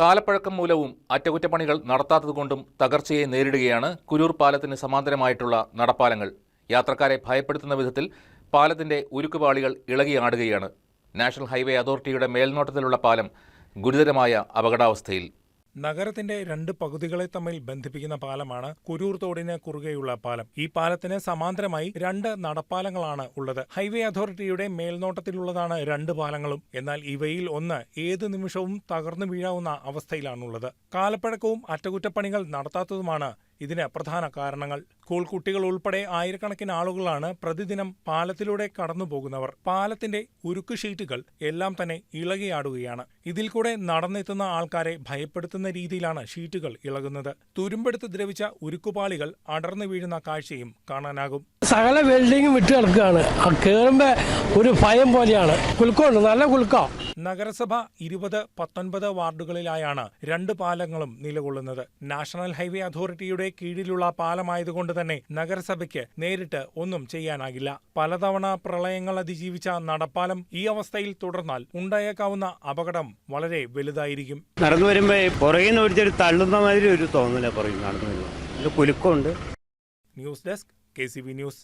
കാലപ്പഴക്കം മൂലവും അറ്റകുറ്റപ്പണികൾ നടത്താത്തതുകൊണ്ടും തകർച്ചയെ നേരിടുകയാണ് കുരൂർ പാലത്തിന് സമാന്തരമായിട്ടുള്ള നടപ്പാലങ്ങൾ. യാത്രക്കാരെ ഭയപ്പെടുത്തുന്ന വിധത്തിൽ പാലത്തിന്റെ ഉരുക്കുപാളികൾ ഇളകിയാടുകയാണ് നാഷണൽ ഹൈവേ അതോറിറ്റിയുടെ മേൽനോട്ടത്തിലുള്ള പാലം ഗുരുതരമായ അപകടാവസ്ഥയിൽ. നഗരത്തിന്റെ രണ്ട് പകുതികളെ തമ്മിൽ ബന്ധിപ്പിക്കുന്ന പാലമാണ് കുരൂർ തോടിന് കുറുകെയുള്ള പാലം. ഈ പാലത്തിന് സമാന്തരമായി രണ്ട് നടപ്പാലങ്ങളാണ് ഉള്ളത്. ഹൈവേ അതോറിറ്റിയുടെ മേൽനോട്ടത്തിലുള്ളതാണ് രണ്ട് പാലങ്ങളും. എന്നാൽ ഇവയിൽ ഒന്ന് ഏതു നിമിഷവും തകർന്നു വീഴാവുന്ന അവസ്ഥയിലാണുള്ളത്. കാലപ്പഴക്കവും അറ്റകുറ്റപ്പണികൾ നടത്താത്തതുമാണ് ഇതിന് പ്രധാന കാരണങ്ങൾ. സ്കൂൾ കുട്ടികൾ ഉൾപ്പെടെ ആയിരക്കണക്കിന് ആളുകളാണ് പ്രതിദിനം പാലത്തിലൂടെ കടന്നുപോകുന്നവർ. പാലത്തിന്റെ ഉരുക്ക് ഷീറ്റുകൾ എല്ലാം തന്നെ ഇളകിയാടുകയാണ്. ഇതിൽ കൂടെ നടന്നെത്തുന്ന ആൾക്കാരെ ഭയപ്പെടുത്തുന്ന രീതിയിലാണ് ഷീറ്റുകൾ ഇളകുന്നത്. തുരുമ്പെടുത്ത് ദ്രവിച്ച ഉരുക്കുപാളികൾ അടർന്നു വീഴുന്ന കാഴ്ചയും കാണാനാകും. സകല വെൽഡിങ്ങും വിട്ട് കിടക്കുകയാണ്. ആ കേറുമ്പോ ഒരു ഭയം പോലെയാണ്. കുലുക്കമുണ്ട്. നല്ല കുലുക്കം. നഗരസഭ ഇരുപത് പത്തൊൻപത് വാർഡുകളിലായാണ് രണ്ട് പാലങ്ങളും നിലകൊള്ളുന്നത്. നാഷണൽ ഹൈവേ അതോറിറ്റിയുടെ കീഴിലുള്ള പാലമായതുകൊണ്ട് തന്നെ നഗരസഭയ്ക്ക് നേരിട്ട് ഒന്നും ചെയ്യാനാകില്ല. പലതവണ പ്രളയങ്ങൾ അതിജീവിച്ച നടപ്പാലം ഈ അവസ്ഥയിൽ തുടർന്നാൽ ഉണ്ടായേക്കാവുന്ന അപകടം വളരെ വലുതായിരിക്കും. നടന്നു വരുമ്പോൾ ഒരുത്തർ തള്ളുന്ന മാതിരി ഒരു തോന്നല പുറകിൽ നടന്നു വരുമ്പോൾ കുലുക്കമുണ്ട്. News desk K news.